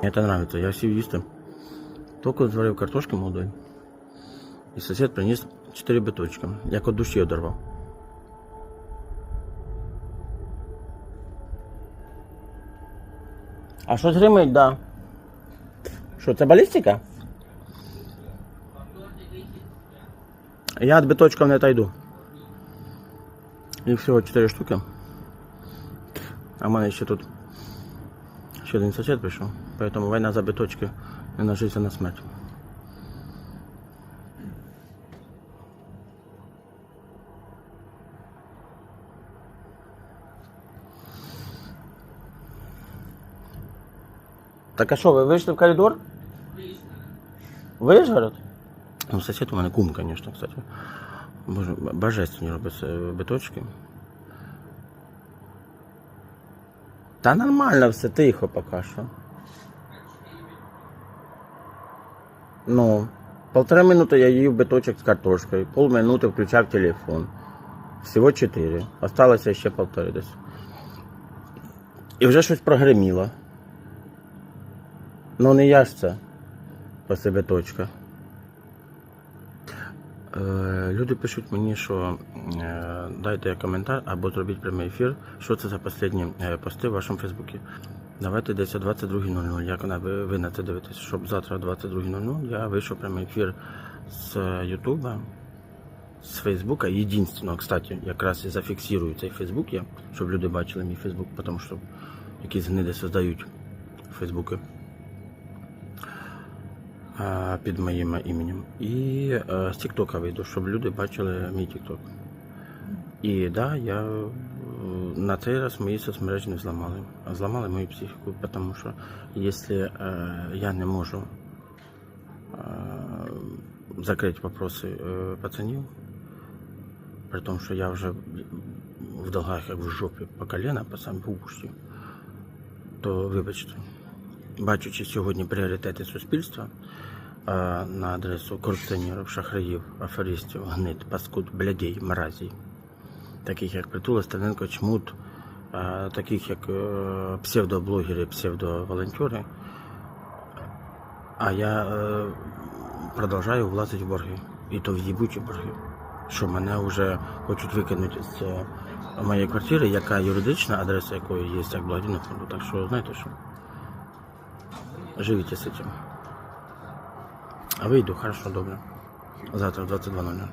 Мне это нравится. Я сів їсти. Только зварив картошки молодої. І сусід приніс 4 биточка. Як от душі одорвав. А щось гримить, да. Що, це балістика? Я від биточків не отойду. Їх всього 4 штуки. А в мене ще тут ще один сосед прийшов. Поэтому війна за биточки не на жизнь, а на смерть. Так а що, ви вийшли в коридор? Вишгород? Ну, сосед у мене кум, конечно, кстати. Боже, божественні робить е, биточки. Та нормально все, тихо поки що. Ну, полтора минуты я їв биточок з картошкою, полминути включав телефон. Всього чотири. Осталося ще полтори десь. І вже щось прогреміло. Ну не я ж це. Після биточка. Е, люди пишуть мені, що е, дайте коментар або зробіть прямий ефір. Що це за останні е, пости в вашому Фейсбуці? Давайте десь о 22.00. Як ви, ви на це дивитесь? Щоб завтра о 22.00 я вийшов прямий ефір з Ютуба, з Фейсбука. Єдинственного, кстати, якраз і зафіксую цей Фейсбук я, щоб люди бачили мій Фейсбук, тому що якісь гниди создають Фейсбуки під моїм іменем. І е, з Тіктока вийду, щоб люди бачили мій Тікток. І да, я е, на цей раз мої соцмережі не зламали. Зламали мою психіку, тому що якщо е, я не можу закрити вопроси пацанів, при тому, що я вже в долгах як в жопі по коліна, по самі уші, то вибачте, бачучи сьогодні пріоритети суспільства е, на адресу корупціонерів, шахраїв, аферистів, гнид, паскуд, блядей, мразій, таких як Притула, Стерненко, Чмут, е, таких як е, псевдоблогери, псевдоволонтери, а я продовжую влазити в борги. І то в їбучі борги. Що мене вже хочуть викинути з моєї квартири, яка юридична адреса якої є як благодійного фонду. Так що знаєте що? Живите с этим. А выйду, хорошо, добро. Завтра в 22.00.